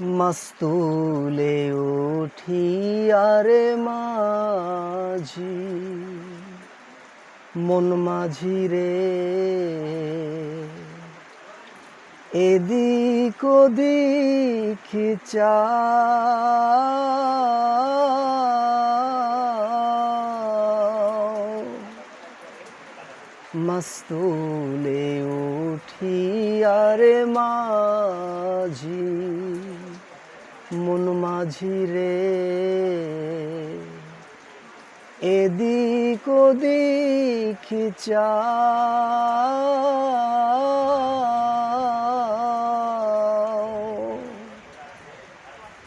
মাস্তুলে উঠি আরে মাঝি মন মাঝি রে। এদিক ওদিক চাও মাস্তুলে উঠি আরে মাঝি মন মাঝি রে। এদিক ওদিক চাও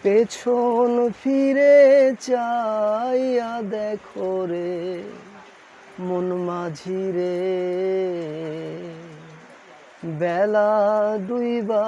পেছন ফিরে চাইয়া দেখো রে মন মাঝি রে। বেলা দুইবা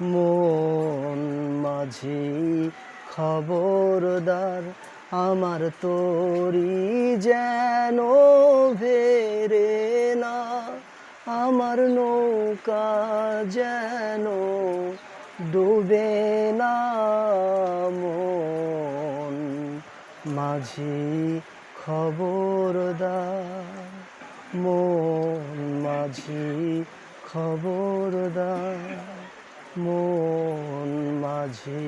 মন মাঝি খবরদার আমার তোরি যেন ভেরে না, আমার নৌকা যেন ডুবে না। মন মাঝি খবরদার, মন মাঝি খবরদার। মন মাঝি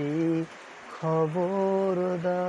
খবর দা